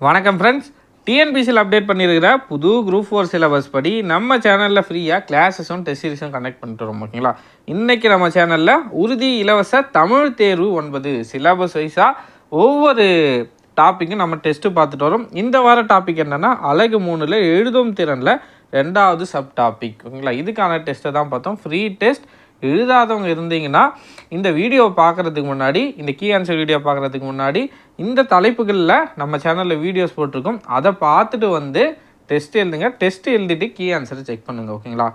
வணக்கம் ஃப்ரெண்ட்ஸ் டிஎன்பிசியில் அப்டேட் பண்ணியிருக்கிற புது குரூப் ஃபோர் சிலபஸ் படி நம்ம சேனலில் ஃப்ரீயாக கிளாஸஸும் டெஸ்ட் சீரிஸும் கனெக்ட் பண்ணிட்டு வரோம் ஓகேங்களா இன்றைக்கி நம்ம சேனலில் உறுதி இலவச தமிழ் தேர்வு ஒன்பது சிலபஸ் வைஸாக ஒவ்வொரு டாப்பிக்கும் நம்ம டெஸ்ட்டு பார்த்துட்டு வரோம். இந்த வார டாபிக் என்னென்னா அழகு மூணில் எழுதும் திறனில் ரெண்டாவது சப் டாபிக் ஓகேங்களா இதுக்கான டெஸ்ட்டை தான் பார்த்தோம். ஃப்ரீ டெஸ்ட் எழுதாதவங்க இருந்தீங்கன்னா இந்த வீடியோ பார்க்குறதுக்கு முன்னாடி இந்த கீ ஆன்சர் வீடியோ பார்க்குறதுக்கு முன்னாடி இந்த தலைப்புகளில் நம்ம சேனலில் வீடியோஸ் போட்டிருக்கோம். அதை பார்த்துட்டு வந்து டெஸ்ட் எழுதுங்க. டெஸ்ட் எழுதிட்டு கீ ஆன்சரை செக் பண்ணுங்கள் ஓகேங்களா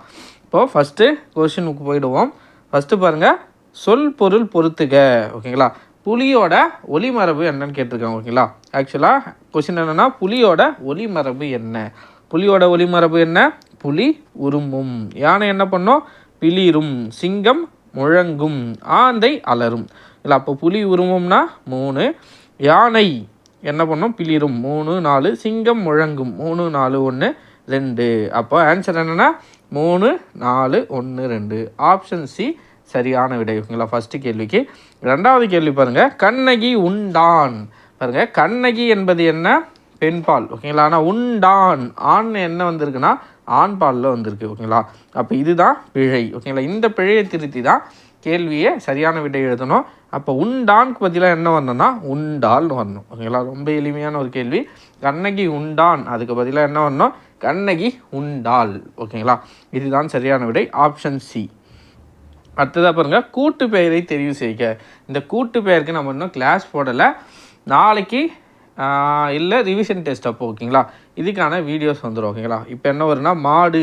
இப்போது ஃபஸ்ட்டு கொஷினுக்கு போயிடுவோம். ஃபஸ்ட்டு பாருங்கள் சொல் பொருள் பொறுத்துக ஓகேங்களா புலியோட ஒளிமரபு என்னன்னு கேட்டிருக்காங்க ஓகேங்களா ஆக்சுவலாக கொஷின் என்னென்னா புலியோட ஒளிமரபு என்ன? புலியோட ஒளிமரபு என்ன? புலி உருமும் யானை என்ன பண்ணும்? பிளிரும் சிங்கம் முழங்கும் ஆந்தை அலரும். இல்லை அப்போ புலி உருவம்னா மூணு. யானை என்ன பண்ணும்? பிளிரும். மூணு நாலு. சிங்கம் முழங்கும். மூணு நாலு ஒன்று ரெண்டு. அப்போ ஆன்சர் என்னென்னா மூணு நாலு ஒன்று ரெண்டு. ஆப்ஷன் சி சரியான விடை. ஓகேங்களா ஃபஸ்ட்டு கேள்விக்கு. ரெண்டாவது கேள்வி பாருங்கள் கண்ணகி உண்டான். பாருங்கள் கண்ணகி என்பது என்ன? பெண்பால். ஓகேங்களா ஆனால் உண்டான். ஆண் என்ன வந்திருக்குன்னா ஆண் பாலில் வந்திருக்கு ஓகேங்களா? அப்போ இதுதான் பிழை ஓகேங்களா? இந்த பிழையை திருத்தி தான் கேள்வியை சரியான விடை எழுதணும். அப்போ உண்டான்க்கு பதிலாக என்ன வரணும்னா உண்டால்னு வரணும் ஓகேங்களா? ரொம்ப எளிமையான ஒரு கேள்வி. கண்ணகி உண்டான் அதுக்கு பதிலாக என்ன வரணும்? கண்ணகி உண்டால் ஓகேங்களா? இதுதான் சரியான விடை ஆப்ஷன் சி அடுத்ததாக பாருங்கள் கூட்டு பெயரை தெரிவு செய்க. இந்த கூட்டு பெயருக்கு நம்ம இன்னும் கிளாஸ் போடலை. நாளைக்கு இல்லை ரிவிஷன் டெஸ்ட் அப்போ ஓகேங்களா இதுக்கான வீடியோஸ் வந்துடும் ஓகேங்களா இப்போ என்ன வரும்னா மாடு.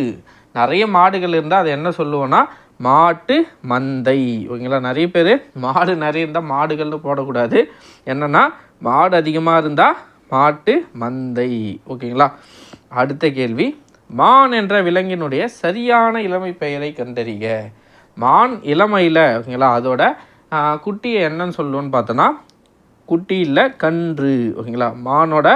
நிறைய மாடுகள் இருந்தால் அது என்ன சொல்லுவோன்னா மாட்டு மந்தை. ஓகேங்களா நிறைய பேர் மாடு நிறைய இருந்தால் மாடுகள்னு போடக்கூடாது. என்னென்னா மாடு அதிகமாக இருந்தால் மாட்டு மந்தை. ஓகேங்களா அடுத்த கேள்வி. மான் என்ற விலங்கினுடைய சரியான இளமை பெயரை கண்டறிக. மான் இளமையில் ஓகேங்களா அதோட குட்டியை என்னன்னு சொல்லுவோன்னு பார்த்தோன்னா குட்டி இல்லை கன்று. ஓகேங்களா? மானோட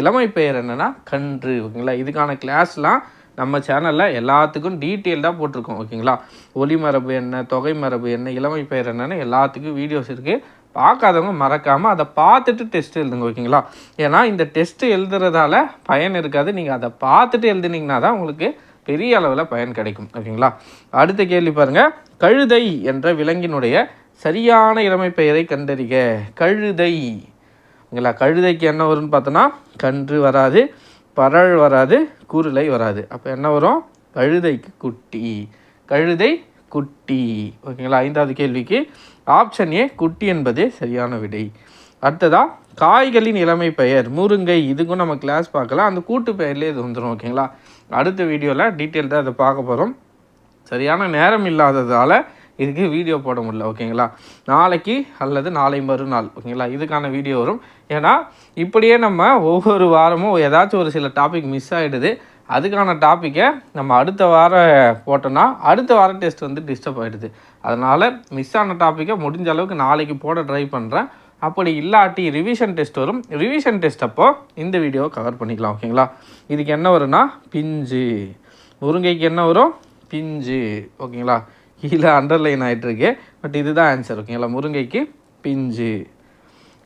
இளமை பெயர் என்னென்னா கன்று. ஓகேங்களா? இதுக்கான கிளாஸ்லாம் நம்ம சேனலில் எல்லாத்துக்கும் டீட்டெயில்டாக போட்டிருக்கோம். ஓகேங்களா? ஒளிமரபு என்ன தொகை மரபு என்ன இளமை பெயர் என்னென்னு எல்லாத்துக்கும் வீடியோஸ் இருக்குது பார்க்காதவங்க மறக்காமல் அதை பார்த்துட்டு டெஸ்ட் எழுதுங்க ஓகேங்களா? ஏன்னா இந்த டெஸ்ட்டு எழுதுறதால பயன் இருக்காது. நீங்கள் அதை பார்த்துட்டு எழுதுனீங்கன்னா தான் உங்களுக்கு பெரிய அளவில் பயன் கிடைக்கும். ஓகேங்களா? அடுத்த கேள்வி பாருங்கள் கழுதை என்ற விலங்கினுடைய சரியான இளமை பெயரை கண்டறிக. கழுதை. ஓகேங்களா கழுதைக்கு என்ன வரும்னு பார்த்தோன்னா கன்று வராது பரல் வராது குருளை வராது. அப்போ என்ன வரும்? கழுதைக்கு குட்டி. கழுதை குட்டி. ஓகேங்களா? ஐந்தாவது கேள்விக்கு ஆப்ஷன் ஏ குட்டி என்பதே சரியான விடை. அடுத்ததா காய்களின் இளமை பெயர் முருங்கை. இதுக்கும் நம்ம கிளாஸ் பார்க்கலாம். அந்த கூட்டு பெயர்லேயே இது வந்துடும் ஓகேங்களா? அடுத்த வீடியோவில் டீட்டெயில் தான் அதை பார்க்க போகிறோம் சரியான நேரம் இல்லாததால் இதுக்கு வீடியோ போட முடியல ஓகேங்களா? நாளைக்கு அல்லது நாளை மறுநாள் ஓகேங்களா? இதுக்கான வீடியோ வரும். ஏன்னா இப்படியே நம்ம ஒவ்வொரு வாரமும் ஏதாச்சும் ஒரு சில டாபிக் மிஸ் ஆகிடுது அதுக்கான டாப்பிக்கை நம்ம அடுத்த வாரம் போட்டோன்னா அடுத்த வாரம் டெஸ்ட் வந்து டிஸ்டர்ப் ஆகிடுது அதனால் மிஸ் ஆன டாப்பிக்கை முடிஞ்ச அளவுக்கு நாளைக்கு போட ட்ரை பண்ணுறேன் அப்படி இல்லாட்டி ரிவிஷன் டெஸ்ட் வரும். ரிவிஷன் டெஸ்ட் அப்போ இந்த வீடியோவை கவர் பண்ணிக்கலாம் ஓகேங்களா? இதுக்கு என்ன வரும்னா பிஞ்சு. முருங்கைக்கு என்ன வரும்? பிஞ்சு ஓகேங்களா? கீழே அண்டர்லைன் ஆகிட்டுருக்கு பட் இதுதான் ஆன்சர் ஓகேங்களா முருங்கைக்கு பிஞ்சு.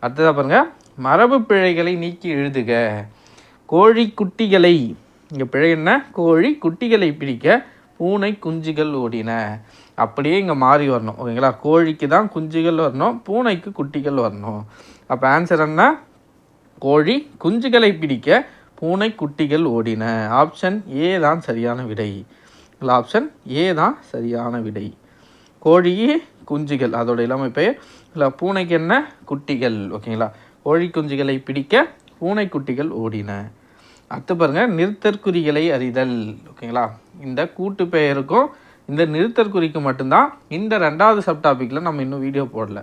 அடுத்ததாக பாருங்கள் மரபு பிழைகளை நீக்கி எழுதுக. கோழி குட்டிகளை இங்கே பிழை என்ன? கோழி குட்டிகளை பிடிக்க பூனை குஞ்சுகள் ஓடின. அப்படியே இங்கே மாறி வரணும் ஓகேங்களா கோழிக்கு தான் குஞ்சுகள் வரணும் பூனைக்கு குட்டிகள் வரணும். அப்போ ஆன்சர் என்ன? கோழி குஞ்சுகளை பிடிக்க பூனை குட்டிகள் ஓடின. ஆப்ஷன் ஏ தான் சரியான விடை. இல்லை ஆப்ஷன் ஏ தான் சரியான விடை. கோழி குஞ்சுகள் அதோட இளமை பெயர். இல்லை பூனைக்கு என்ன? குட்டிகள் ஓகேங்களா கோழி குஞ்சுகளை பிடிக்க பூனை குட்டிகள் ஓடின. அடுத்து பாருங்கள் நிறுத்தற்குறிகளை அறிதல் ஓகேங்களா இந்த கூட்டு பெயருக்கும் இந்த நிறுத்தற்குறிக்கு மட்டும்தான் இந்த ரெண்டாவது சப்டாபிக்கில் நம்ம இன்னும் வீடியோ போடல.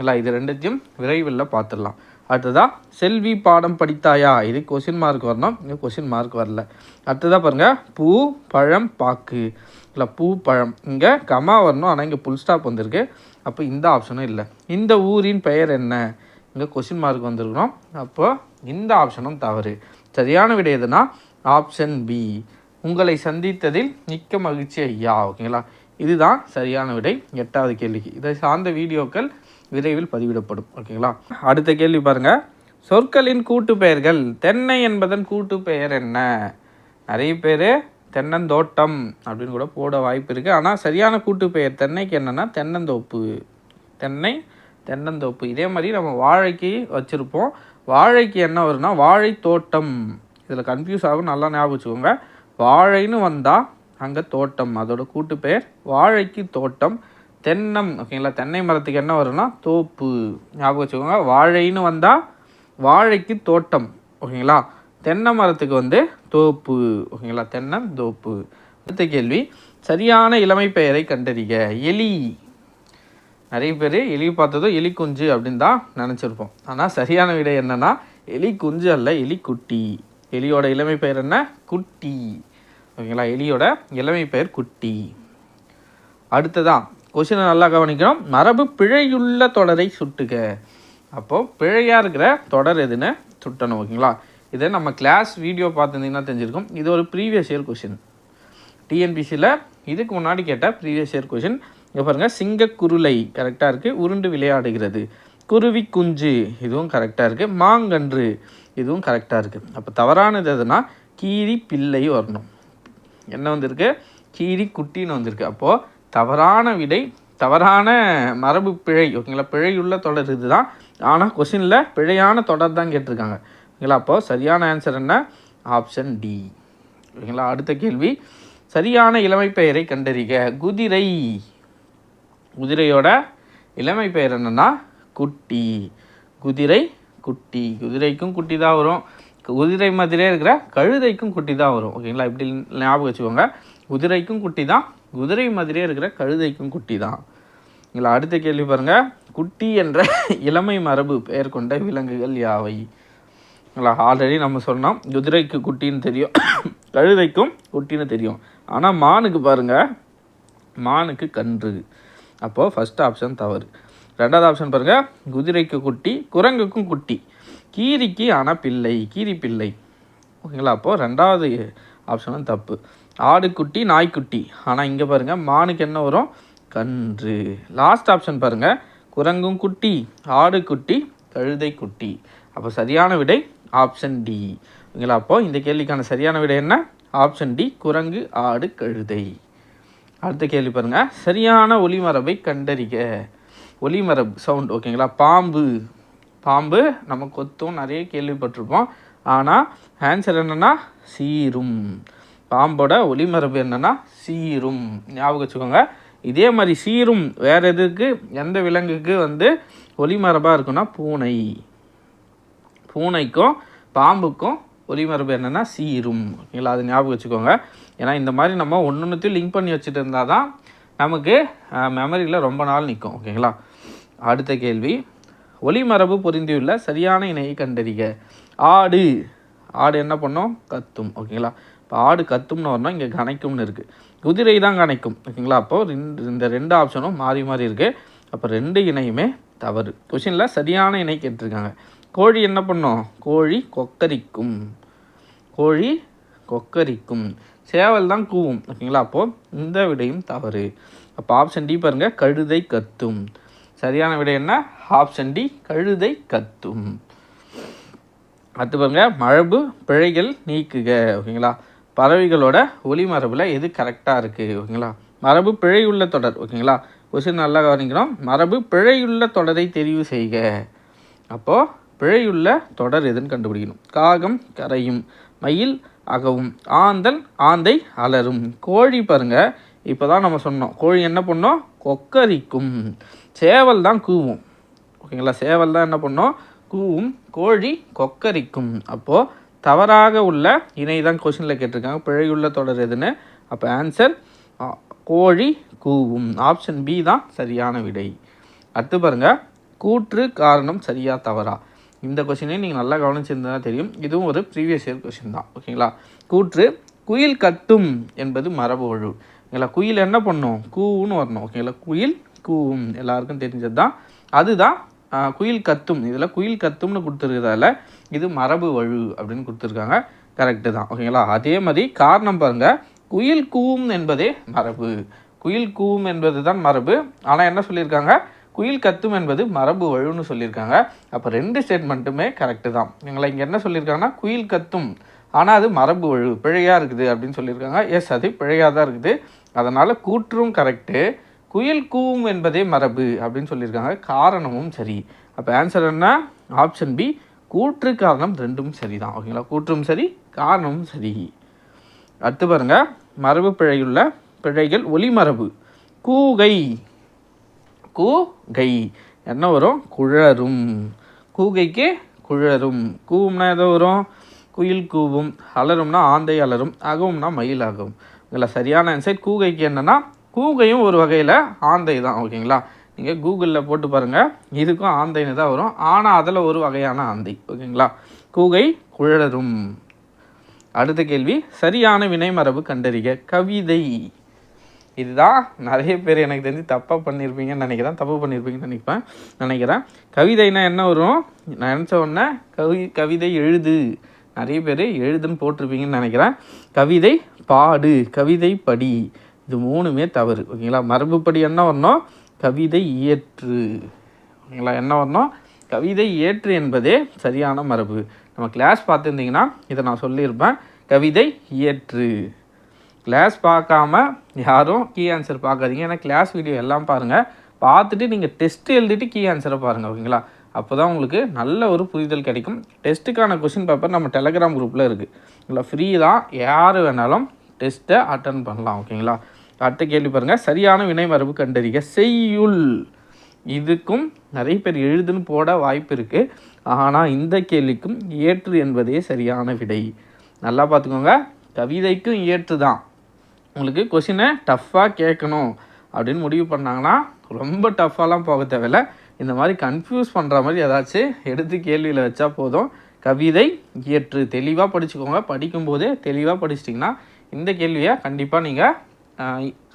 இல்லை இது ரெண்டுத்தையும் விரைவில் பார்த்துடலாம். அடுத்ததாக செல்வி பாடம் படித்தாயா? இது கொஷின் மார்க் வரணும். இது கொஷின் மார்க் வரல. அடுத்ததாக பாருங்கள் பூ பழம் பாக்கு. இல்லை பூ பழம். இங்கே கமா வரணும். ஆனால் இங்கே புல் ஸ்டாப் வந்திருக்கு. அப்போ இந்த ஆப்ஷனும் இல்லை. இந்த ஊரின் பெயர் என்ன? இங்கே கொஷின் மார்க் வந்திருக்கணும். அப்போ இந்த ஆப்ஷனும் தவறு. சரியான விடை எதுனா ஆப்ஷன் பி உங்களை சந்தித்ததில் மிக்க மகிழ்ச்சி ஐயா. ஓகேங்களா? இதுதான் சரியான விடை. எட்டாவது கேள்விக்கு. இதை சார்ந்த வீடியோக்கள் விரைவில் பதிவிடப்படும். ஓகேங்களா? அடுத்த கேள்வி பாருங்கள் சொற்களின் கூட்டு பெயர்கள். தென்னை என்பதன் கூட்டு பெயர் என்ன? நிறைய பேர் தென்னந்தோட்டம் அப்படின்னு கூட போட வாய்ப்பு இருக்குது ஆனால் சரியான கூட்டு பெயர் தென்னைக்கு என்னென்னா தென்னந்தோப்பு. தென்னை தென்னந்தோப்பு. இதே மாதிரி நம்ம வாழைக்கு வச்சுருப்போம். வாழைக்கு என்ன வரும்னா வாழைத்தோட்டம் இதில் கன்ஃபியூஸ் ஆகும் நல்லா ஞாபகம் வச்சுக்கோங்க. வாழைன்னு வந்தால் அங்கே தோட்டம். அதோட கூட்டு பெயர் வாழைக்கு தோட்டம். தென்னம் ஓகேங்களா? தென்னை மரத்துக்கு என்ன வரும்னா தோப்பு. ஞாபகம் வச்சுக்கோங்க. வாழைன்னு வந்தால் வாழைக்கு தோட்டம் ஓகேங்களா? தென்னை மரத்துக்கு வந்து தோப்பு ஓகேங்களா? தென்னம் தோப்பு. அடுத்த கேள்வி. சரியான இளமை பெயரை கண்டறிக. எலி. நிறைய பேர் எலி பார்த்ததும் எலி குஞ்சு அப்படின்னு தான் நினச்சிருப்போம். ஆனால் சரியான விடை என்னென்னா எலி குஞ்சு அல்ல எலி குட்டி. எலியோட இளமை பெயர் என்ன? குட்டி. ஓகேங்களா? எலியோட இளமை பெயர் குட்டி. அடுத்ததான் கொஷினை நல்லா கவனிக்கணும். மரபு பிழையுள்ள தொடரை சுட்டுக. அப்போது பிழையாக இருக்கிற தொடர் எதுன்னு சுட்டணும் ஓகேங்களா? இதை நம்ம கிளாஸ் வீடியோ பார்த்துருந்தீங்கன்னா தெரிஞ்சிருக்கும். இது ஒரு ப்ரீவியஸ் இயர் கொஷின் டிஎன்பிசியில் இதுக்கு முன்னாடி கேட்ட ப்ரீவியஸ் இயர் கொஷின் இங்கே பாருங்கள் சிங்கக்குருளை கரெக்டாக இருக்குது உருண்டு விளையாடுகிறது குருவி குஞ்சு இதுவும் கரெக்டாக இருக்குது மாங்கன்று இதுவும் கரெக்டாக இருக்குது அப்போ தவறானது எதுனா கீரி பிள்ளை வரணும். என்ன வந்திருக்கு? கீரி குட்டின்னு வந்திருக்கு. அப்போது தவறான விடை தவறான மரபு பிழை ஓகேங்களா? பிழையுள்ள தொடர் இதுதான். ஆனால் கொஷினில் பிழையான தொடர் தான் கேட்டிருக்காங்க. ஓகேங்களா? அப்போது சரியான ஆன்சர் என்ன? ஆப்ஷன் டி ஓகேங்களா? அடுத்த கேள்வி. சரியான இளமை பெயரை கண்டறிக. குதிரை. குதிரையோட இளமை பெயர் என்னென்னா குட்டி. குதிரை குட்டி. குதிரைக்கும் குட்டி தான் வரும். குதிரை மாதிரியே இருக்கிற கழுதைக்கும் குட்டி தான் வரும். ஓகேங்களா? இப்படி ஞாபகம் வச்சுக்கோங்க. குதிரைக்கும் குட்டி தான். குதிரை மாதிரியே இருக்கிற கழுதைக்கும் குட்டி தான். இல்லை அடுத்த கேள்வி பாருங்க. குட்டி என்ற இளமை மரபு பெயர் கொண்ட விலங்குகள் யாவை? இல்லை ஆல்ரெடி நம்ம சொன்னோம். குதிரைக்கு குட்டின்னு தெரியும். கழுதைக்கும் குட்டின்னு தெரியும். ஆனால் மானுக்கு பாருங்கள் மானுக்கு கன்று. அப்போது ஃபஸ்ட் ஆப்ஷன் தவறு. ரெண்டாவது ஆப்ஷன் பாருங்கள் குதிரைக்கு குட்டி குரங்குக்கும் குட்டி. கீரிக்கு ஆனால் பிள்ளை கீரி பிள்ளை. ஓகேங்களா? அப்போது ரெண்டாவது ஆப்ஷனும் தப்பு. ஆடுக்குட்டி நாய்க்குட்டி. ஆனால் இங்கே பாருங்கள் மானுக்கு என்ன வரும்? கன்று. லாஸ்ட் ஆப்ஷன் பாருங்கள் குரங்கும் குட்டி ஆடு குட்டி கழுதை குட்டி. அப்போ சரியான விடை ஆப்ஷன் டி ஓகேங்களா? அப்போது இந்த கேள்விக்கான சரியான விடை என்ன? ஆப்ஷன் டி குரங்கு ஆடு கழுதை. அடுத்த கேள்வி பாருங்கள் சரியான ஒளிமரபை கண்டறிக. ஒளிமரபு சவுண்ட் ஓகேங்களா? பாம்பு. பாம்பு நம்ம கொத்தும் நிறைய கேள்விப்பட்டிருப்போம். ஆனால் ஆன்சர் என்னென்னா சீரும். பாம்போட ஒளிமரபு என்னென்னா சீரும். ஞாபகம் வச்சுக்கோங்க. இதே மாதிரி சீரும் வேறு எதுக்கு? எந்த விலங்குக்கு வந்து ஒளிமரபாக இருக்குன்னா பூனை. பூனைக்கும் பாம்புக்கும் ஒளிமரபு என்னென்னா சீரும். ஓகேங்களா? அது ஞாபகம் வச்சுக்கோங்க. ஏன்னா இந்த மாதிரி நம்ம ஒன்று ஒன்றுத்தையும் லிங்க் பண்ணி வச்சுட்டு இருந்தால் தான் நமக்கு மெமரியில் ரொம்ப நாள் நிற்கும் ஓகேங்களா? அடுத்த கேள்வி. ஒளிமரபு பொருந்தியுள்ள சரியான இணையை கண்டறிக. ஆடு. ஆடு என்ன பண்ணும்? கத்தும். ஓகேங்களா? இப்போ ஆடு கத்தும்னு வரணும் இங்கே கணைக்கும்னு இருக்குது குதிரை தான் கணைக்கும். ஓகேங்களா? அப்போது ரெண்டு இந்த ரெண்டு ஆப்ஷனும் மாறி மாறி இருக்குது அப்போ ரெண்டு இணையுமே தவறு. கொஷினில் சரியான இணை கேட்டிருக்காங்க. கோழி என்ன பண்ணும்? கோழி கொக்கரிக்கும். கோழி கொக்கரிக்கும். சேவல் தான் கூவும். ஓகேங்களா? அப்போது இந்த விடையும் தவறு. அப்போ ஆப்ஷன் டி பாருங்கள் கழுதை கத்தும். சரியான விடை என்ன? ஆப்ஷன் டி கழுதை கத்தும். அடுத்து பாருங்கள் மரபு பிழைகள் நீக்குக. ஓகேங்களா? பறவைகளோட ஒளிமரபில் எது கரெக்டாக இருக்குது ஓகேங்களா மரபு பிழையுள்ள தொடர் ஓகேங்களா கொஸ்டின் நல்லா கவனிக்கிறோம் மரபு பிழையுள்ள தொடரை தெரிவு செய்க. அப்போது பிழையுள்ள தொடர் எதுன்னு கண்டுபிடிக்கணும்? காகம் கரையும் மயில் அகவும் ஆந்தல் ஆந்தை அலரும். கோழி பாருங்க இப்போ தான் நம்ம சொன்னோம். கோழி என்ன பண்ணோம்? கொக்கரிக்கும். சேவல் தான் கூவும். ஓகேங்களா சேவல் தான் என்ன பண்ணோம்? கூவும் கோழி கொக்கரிக்கும். அப்போது தவறாக உள்ள இணை தான் கொஷினில் கேட்டிருக்காங்க. பிழையுள்ள தொடர் எதுன்னு? அப்போ ஆன்சர் கோழி கூவும். ஆப்ஷன் பி தான் சரியான விடை. அடுத்து பாருங்கள் கூற்று காரணம் சரியா தவறா? இந்த கொஷினையும் நீங்கள் நல்லா கவனிச்சிருந்தா தெரியும். இதுவும் ஒரு ப்ரீவியஸ் இயர் கொஷின் தான். ஓகேங்களா கூற்று குயில் கத்தும் என்பது மரபு ஒழு. ஓகேங்களா குயில் என்ன பண்ணும்? கூவுன்னு வரணும். ஓகேங்களா குயில் கூவும். எல்லாருக்கும் தெரிஞ்சது தான் அதுதான் குயில் கத்தும். இதில் குயில் கத்தும்னு கொடுத்துருக்கிறதால இது மரபு வழு அப்படின்னு கொடுத்துருக்காங்க. கரெக்டு தான். ஓகேங்களா அதே மாதிரி காரணம் பாருங்கள் குயில் கூவும் என்பதே மரபு. குயில் கூவும் என்பது தான் மரபு. ஆனால் என்ன சொல்லியிருக்காங்க? குயில் கத்தும் என்பது மரபு வழுன்னு சொல்லியிருக்காங்க. அப்போ ரெண்டு ஸ்டேட்மெண்ட்டுமே கரெக்டு தான். எங்களை இங்கே என்ன சொல்லியிருக்காங்கன்னா குயில் கத்தும். ஆனால் அது மரபு வழு. பிழையாக இருக்குது அப்படின்னு சொல்லியிருக்காங்க. எஸ் அது பிழையாக தான் இருக்குது. அதனால் கூற்றும் கரெக்டு குயில் கூவும் என்பதே மரபு அப்படின்னு சொல்லியிருக்காங்க. காரணமும் சரி. அப்போ ஆன்சர் என்ன? ஆப்ஷன் பி கூற்று காரணம் ரெண்டும் சரி தான் ஓகேங்களா கூற்றும் சரி காரணமும் சரி. அடுத்து பாருங்க. மரபு பிழையுள்ள பிழைகள் ஒளிமரபு கூகை. கூகை. என்ன வரும்? குழரும். கூகைக்கு குழரும். கூவும்னா எதோ வரும்? குயில் கூவும். அலரும்னா ஆந்தை அலரும். அகவும்னா மயில் ஆகும் இதில் சரியான ஆன்சர் கூகைக்கு என்னென்னா கூகையும் ஒரு வகையில் ஆந்தை தான் ஓகேங்களா? நீங்கள் கூகுளில் போட்டு பாருங்கள் இதுக்கும் ஆந்தைன்னு தான் வரும். ஆனால் அதில் ஒரு வகையான ஆந்தை ஓகேங்களா? கூகை குழறும் அடுத்த கேள்வி. சரியான வினைமரபு கண்டறிக. கவிதை. இதுதான் நிறைய பேர் எனக்கு தெரிஞ்சு தப்பாக பண்ணியிருப்பீங்கன்னு நினைக்கிறேன். தப்பு பண்ணியிருப்பீங்கன்னு நினைப்பேன். நினைக்கிறேன். கவிதைனா என்ன வரும்? நான் நினச்ச உடனே கவி கவிதை எழுது. நிறைய பேர் எழுதுன்னு போட்டிருப்பீங்கன்னு நினைக்கிறேன். கவிதை பாடு கவிதை படி. இது மூணுமே தவறு ஓகேங்களா? மரபுப்படி என்ன வரணும்? கவிதை இயற்று ஓகேங்களா? என்ன வரணும்? கவிதை இயற்று என்பதே சரியான மரபு. நம்ம கிளாஸ் பார்த்துருந்தீங்கன்னா இதை நான் சொல்லியிருப்பேன். கவிதை இயற்று. கிளாஸ் பார்க்காம யாரும் கீ ஆன்சர் பார்க்காதீங்க. ஏன்னா கிளாஸ் வீடியோ எல்லாம் பாருங்கள் பார்த்துட்டு நீங்கள் டெஸ்ட் எழுதிட்டு கீ ஆன்சரை பாருங்கள் ஓகேங்களா? அப்போ தான் உங்களுக்கு நல்ல ஒரு புரிதல் கிடைக்கும். டெஸ்ட்டுக்கான கொஷின் பேப்பர் நம்ம டெலகிராம் குரூப்பில் இருக்குது இல்லை ஃப்ரீ தான். யார் வேணாலும் டெஸ்ட்டை அட்டன் பண்ணலாம் ஓகேங்களா? அடுத்த கேள்வி பாருங்கள் சரியான வினை மரபு கண்டறிக. செய்யுள். இதுக்கும் நிறைய பேர் எழுதுன்னு போட வாய்ப்பு இருக்குது ஆனால் இந்த கேள்விக்கும் ஏற்று என்பதே சரியான விடை. நல்லா பார்த்துக்கோங்க. கவிதைக்கும் ஏற்று தான். உங்களுக்கு கொஷினை டஃப்பாக கேட்கணும் அப்படின்னு முடிவு பண்ணாங்கன்னா ரொம்ப டஃப்பாலாம் போக தேவையில்ல. இந்த மாதிரி கன்ஃபியூஸ் பண்ணுற மாதிரி ஏதாச்சும் எடுத்து கேள்வியில் வச்சா போதும். கவிதை இயற்று தெளிவாக படிச்சுக்கோங்க. படிக்கும்போது தெளிவாக படிச்சிட்டிங்கன்னா இந்த கேள்வியை கண்டிப்பாக நீங்கள்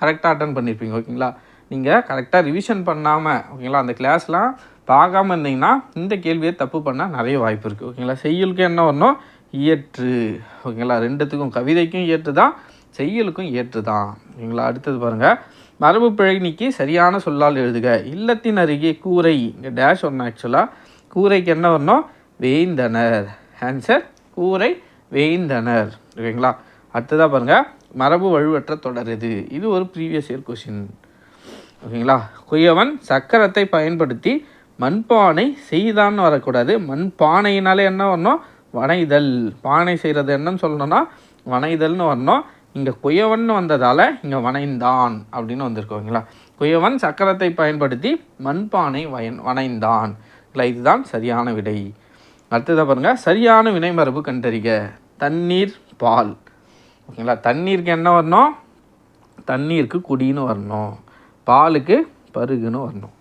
கரெக்டாக அட்டன் பண்ணியிருப்பீங்க ஓகேங்களா? நீங்கள் கரெக்டாக ரிவிஷன் பண்ணாமல் ஓகேங்களா அந்த கிளாஸ்லாம் பார்க்காம இருந்தீங்கன்னா இந்த கேள்வியை தப்பு பண்ணால் நிறைய வாய்ப்பு இருக்குது ஓகேங்களா? செய்யுளுக்கு என்ன வரணும்? இயற்று ஓகேங்களா? ரெண்டுத்துக்கும் கவிதைக்கும் இயற்று தான் செய்யலுக்கும் ஏற்று தான் ஓகேங்களா? அடுத்தது பாருங்கள் மரபு பிழை சரியான சொல்லால் எழுதுக. இல்லத்தின் அருகே கூரை இங்கே டேஷ் ஒன்று ஆக்சுவலாக கூரைக்கு என்ன வரணும்? வேய்ந்தனர் ஆன்சர் கூரை வேய்ந்தனர் ஓகேங்களா? அடுத்ததாக பாருங்கள் மரபு வலுவற்ற தொடர் இது இது ஒரு ப்ரீவியஸ் இயர் கொஷின் ஓகேங்களா? குயவன் சக்கரத்தை பயன்படுத்தி மண்பானை செய்தான்னு வரக்கூடாது. மண் பானையினாலே என்ன வரணும்? வனைதல். பானை செய்கிறது என்னன்னு சொல்லணும்னா வனைதல்னு வரணும். இங்கே குயவன் வந்ததால் இங்கே வனைந்தான் அப்படின்னு வந்திருக்கு ஓகேங்களா? குயவன் சக்கரத்தை பயன்படுத்தி மண்பானை வயன் வனைந்தான். இல்லை இதுதான் சரியான விடை. அடுத்ததாக பாருங்கள் சரியான வினைமரபு கண்டறிக. தண்ணீர் பால். ஓகேங்களா? தண்ணீருக்கு என்ன வரணும்? தண்ணீருக்கு குடின்னு வரணும். பாலுக்கு பருகுன்னு வரணும்.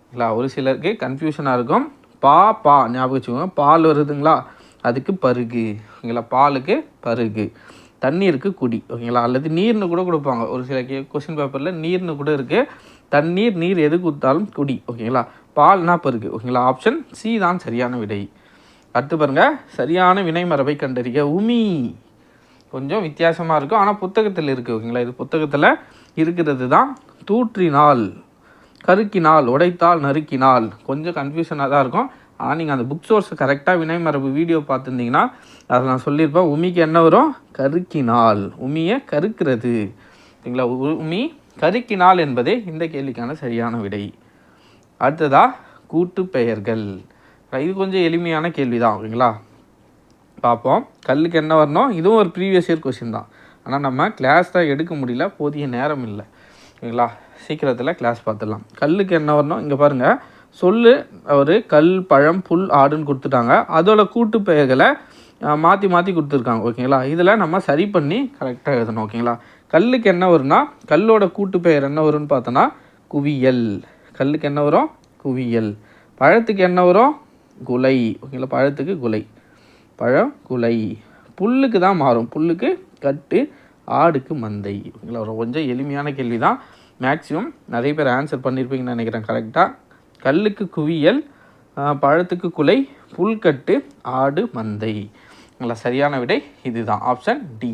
ஓகேங்களா ஒரு சிலருக்கு கன்ஃபியூஷனாக இருக்கும். பா பா ஞாபகம் வச்சுக்கோங்க. பால் வருதுங்களா? அதுக்கு பருகு. ஓகேங்களா? பாலுக்கு பருகு. தண்ணீருக்கு குடி. ஓகேங்களா? அல்லது நீர்னு கூட கொடுப்பாங்க. ஒரு சில கே கொஸ்டின் பேப்பரில் நீர்னு கூட இருக்குது தண்ணீர் நீர் எது கொடுத்தாலும் குடி. ஓகேங்களா? பால்னா பருகு. ஓகேங்களா? ஆப்ஷன் சி தான் சரியான விடை. அடுத்து பாருங்கள் சரியான வினைமரபை கண்டறிய உமி. கொஞ்சம் வித்தியாசமாக இருக்கும். ஆனால் புத்தகத்தில் இருக்குது ஓகேங்களா? இது புத்தகத்தில் இருக்கிறது தான் தூற்றினால் கருக்கினால் உடைத்தால் நறுக்கினால். கொஞ்சம் கன்ஃபியூஷனாக தான் இருக்கும். ஆனால் நீங்கள் அந்த புக் சோர்ஸை கரெக்டாக வினைமரபு வீடியோ பார்த்துருந்தீங்கன்னா அதை நான் சொல்லியிருப்பேன். உமிக்கு என்ன வரும்? கருக்கினால். உமியை கருக்கிறது. ஓகேங்களா? உமி கருக்கினால் என்பதே இந்த கேள்விக்கான சரியான விடை. அடுத்ததாக கூட்டு பெயர்கள். இது கொஞ்சம் எளிமையான கேள்வி தான் ஓகேங்களா? பார்ப்போம். கல்லுக்கு என்ன வரணும்? இதுவும் ஒரு ப்ரீவியஸ் இயர் கொஷின் தான். ஆனால் நம்ம கிளாஸ் தான் எடுக்க முடியல போதிய நேரம் இல்லை. ஓகேங்களா சீக்கிரத்தில் கிளாஸ் பார்த்துடலாம். கல்லுக்கு என்ன வரணும்? இங்கே பாருங்கள் சொல்லு ஒரு கல் பழம் புல் ஆடுன்னு கொடுத்துட்டாங்க. அதோட கூட்டு பெயர்களை மாற்றி மாற்றி கொடுத்துருக்காங்க. ஓகேங்களா? இதில் நம்ம சரி பண்ணி கரெக்டாக எழுதணும். ஓகேங்களா? கல்லுக்கு என்ன வரும்னா கல்லோட கூட்டு பெயர் என்ன வரும்னு பார்த்தோன்னா குவியல். கல்லுக்கு என்ன வரும்? குவியல். பழத்துக்கு என்ன வரும்? குலை. ஓகேங்களா? பழத்துக்கு குலை. பழம் குலை புல்லுக்கு தான் மாறும். புல்லுக்கு கட்டு ஆடுக்கு மந்தை. ஓகேங்களா ஒரு கொஞ்சம் எளிமையான கேள்வி தான் மேக்ஸிமம் நிறைய பேர் ஆன்சர் பண்ணியிருப்பீங்கன்னு நினைக்கிறேன் கரெக்டாக கல்லுக்கு குவியல் பழத்துக்கு குலை புல்கட்டு ஆடு மந்தை. நல்லா சரியான விடை இதுதான். ஆப்ஷன் டி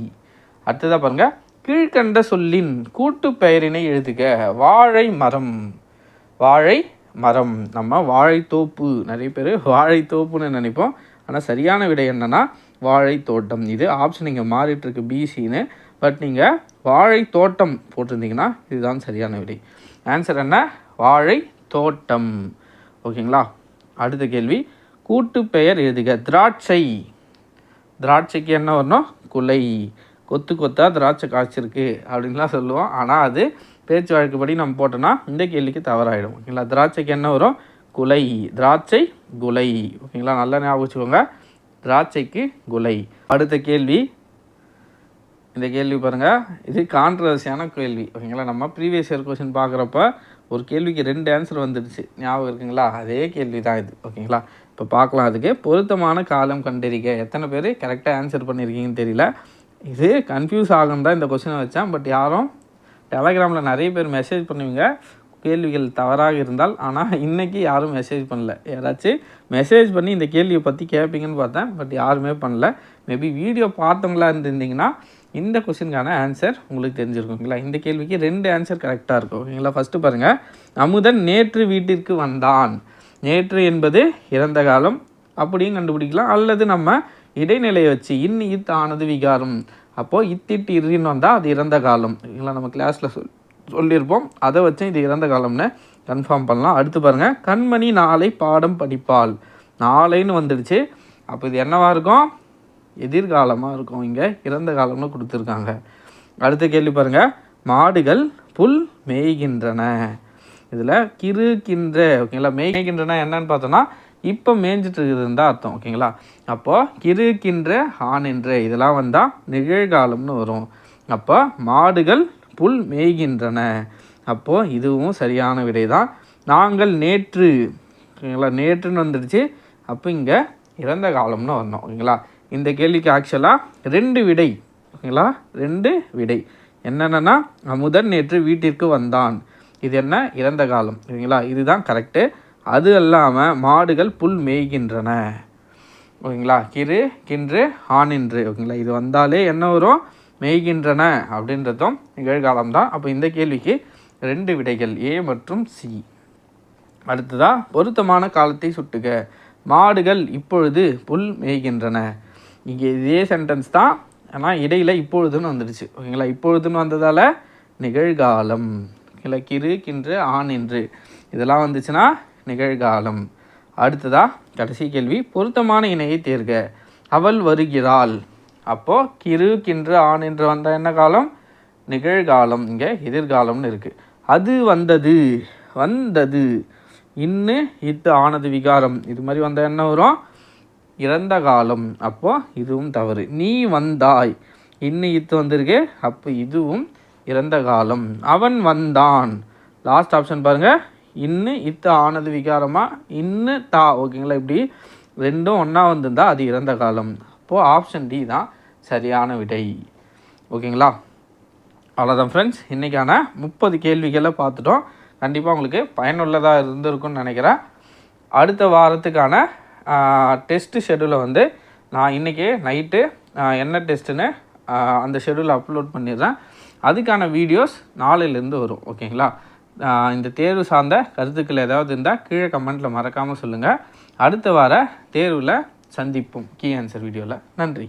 அடுத்ததாக பாருங்கள் கீழ்கண்ட சொல்லின் கூட்டு பெயரினை எழுதுக. வாழை மரம். வாழை மரம். நம்ம வாழைத்தோப்பு. நிறைய பேர் வாழைத்தோப்புன்னு நினைப்போம். ஆனால் சரியான விடை என்னன்னா வாழைத்தோட்டம். இது ஆப்ஷன் இங்கே மாறிட்டுருக்கு பிசின்னு பட் நீங்கள் வாழை தோட்டம் போட்டிருந்தீங்கன்னா இதுதான் சரியான விடை. ஆன்சர் என்ன? வாழை தோட்டம் ஓகேங்களா? அடுத்த கேள்வி. கூட்டு பெயர் எழுதுக. திராட்சை. திராட்சைக்கு என்ன வரணும்? குலை. கொத்து கொத்தாக திராட்சை காய்ச்சிருக்கு அப்படின்லாம் சொல்லுவோம். ஆனால் அது பேச்சு வழக்குப்படி நம்ம போட்டோன்னா இந்த கேள்விக்கு தவறாயிடும். ஓகேங்களா? திராட்சைக்கு என்ன வரும்? குலை திராட்சை குலை. ஓகேங்களா? நல்லா ஞாபகம் வச்சுக்கோங்க. திராட்சைக்கு குலை. அடுத்த கேள்வி. இந்த கேள்வி பாருங்கள் இது கான்ட்ரவர்சியான கேள்வி. ஓகேங்களா? நம்ம ப்ரீவியஸ் இயர் கொஷின் பார்க்குறப்ப ஒரு கேள்விக்கு ரெண்டு ஆன்சர் வந்துடுச்சு. ஞாபகம் இருக்குங்களா? அதே கேள்வி தான் இது. ஓகேங்களா? இப்போ பார்க்கலாம் அதுக்கு. பொருத்தமான காலம் கண்டறிக. எத்தனை பேர் கரெக்டாக ஆன்சர் பண்ணியிருக்கீங்கன்னு தெரியல. இது கன்ஃபியூஸ் ஆகும் தான் இந்த கொஸ்டினை வச்சேன். பட் யாரும் டெலகிராமில் நிறைய பேர் மெசேஜ் பண்ணுவீங்க. கேள்விகள் தவறாக இருந்தால் ஆனால் இன்றைக்கி யாரும் மெசேஜ் பண்ணல. யாராச்சும் மெசேஜ் பண்ணி இந்த கேள்வியை பற்றி கேட்பீங்கன்னு பார்த்தேன் பட் யாருமே பண்ணல. மேபி வீடியோ பார்த்தவங்களா இருந்திருந்தீங்கன்னா இந்த கொஷினுக்கான ஆன்சர் உங்களுக்கு தெரிஞ்சிருக்குங்களா? இந்த கேள்விக்கு ரெண்டு ஆன்சர் கரெக்டாக இருக்கும். ஓகேங்களா? ஃபஸ்ட்டு பாருங்கள் அமுதன் நேற்று வீட்டிற்கு வந்தான். நேற்று என்பது இறந்த காலம். அப்படியும் கண்டுபிடிக்கலாம். அல்லது நம்ம இடைநிலையை வச்சு இன் இத் ஆனது விகாரம். அப்போது இத்திட்டு இறுதின்னு வந்தால் அது இறந்த காலம். ஓகேங்களா? நம்ம கிளாஸில் சொல் சொல்லியிருப்போம். அதை வச்சு இது இறந்த காலம்னு கன்ஃபார்ம் பண்ணலாம். அடுத்து பாருங்கள் கண்மணி நாளை பாடம் படிப்பாள். நாளைன்னு வந்துடுச்சு. அப்போ இது என்னவாக இருக்கும்? எதிர்காலமாக இருக்கும். இங்கே இறந்த காலம்னு கொடுத்துருக்காங்க. அடுத்த கேள்வி பாருங்கள் மாடுகள் புல் மேய்கின்றன. இதில் கிருக்கின்ற ஓகேங்களா மேய்கின்றன என்னன்னு பார்த்தோன்னா இப்போ மேய்ஞ்சிட்டு இருக்குதுன்னு தான் அர்த்தம் ஓகேங்களா? அப்போது கிருக்கின்ற ஆணின்ற இதெல்லாம் வந்தால் நிகழ்காலம்னு வரும். அப்போ மாடுகள் புல் மேய்கின்றன. அப்போது இதுவும் சரியான விடை தான் நாங்கள் நேற்று ஓகேங்களா நேற்றுன்னு வந்துடுச்சு அப்போ இங்கே இறந்த காலம்னு வரணும் ஓகேங்களா? இந்த கேள்விக்கு ஆக்சுவலாக ரெண்டு விடை ஓகேங்களா? ரெண்டு விடை. என்னென்னா அமுதன் நேற்று வீட்டிற்கு வந்தான். இது என்ன? இறந்த காலம் ஓகேங்களா இதுதான் கரெக்டு அது இல்லாமல் மாடுகள் புல் மேய்கின்றன. ஓகேங்களா? கிரு கின்று ஆணின்று ஓகேங்களா? இது வந்தாலே என்ன வரும்? மேய்கின்றன அப்படின்றதும் நிகழ்காலம் தான் அப்போ இந்த கேள்விக்கு ரெண்டு விடைகள் ஏ மற்றும் சி. அடுத்ததா பொருத்தமான காலத்தை சுட்டுக. மாடுகள் இப்பொழுது புல் மேய்கின்றன. இங்கே இதே சென்டென்ஸ் தான். ஆனால் இடையில் இப்பொழுதுன்னு வந்துடுச்சு. ஓகேங்களா? இப்பொழுதுன்னு வந்ததால் நிகழ்காலம். இல்லை கிரு கின்று ஆண் என்று. இதெல்லாம் வந்துச்சுன்னா நிகழ்காலம். அடுத்ததாக கடைசி கேள்வி பொருத்தமான இணையை தேர்க. அவள் வருகிறாள். அப்போது கிரு கின்று ஆண் என்று வந்த என்ன காலம்? நிகழ்காலம். இங்கே எதிர்காலம்னு இருக்குது அது வந்தது வந்தது. இன்னு இத்து ஆனது விகாரம். இது மாதிரி வந்த என்ன வரும்? இறந்த காலம். அப்போது இதுவும் தவறு. நீ வந்தாய். இன்னு இத்து வந்திருக்கு. அப்போ இதுவும் இறந்த காலம். அவன் வந்தான். லாஸ்ட் ஆப்ஷன் பாருங்க. இன்னு இத்து ஆனது விகாரமாக இன்னு தா. ஓகேங்களா? இப்படி ரெண்டும் ஒன்றா வந்திருந்தா அது இறந்த காலம். அப்போது ஆப்ஷன் டி தான். சரியான விடை. ஓகேங்களா? அவ்வளோதான் ஃப்ரெண்ட்ஸ் இன்றைக்கான முப்பது கேள்விகளை பார்த்துட்டோம். கண்டிப்பாக உங்களுக்கு பயனுள்ளதாக இருந்திருக்கும்னு நினைக்கிறேன். அடுத்த வாரத்துக்கான டெஸ்ட்டு ஷெடியூலை வந்து நான் இன்றைக்கி நைட்டு என்ன டெஸ்ட்டுன்னு அந்த ஷெடியூலை அப்லோட் பண்ணிடுறேன். அதுக்கான வீடியோஸ் நாளையிலேருந்து வரும். ஓகேங்களா? இந்த தேர்வு சார்ந்த கருத்துக்கள் ஏதாவது இருந்தால் கீழே கமெண்ட்டில் மறக்காமல் சொல்லுங்கள் அடுத்த வார தேர்வில் சந்திப்போம். கீ ஆன்சர் வீடியோவில் நன்றி.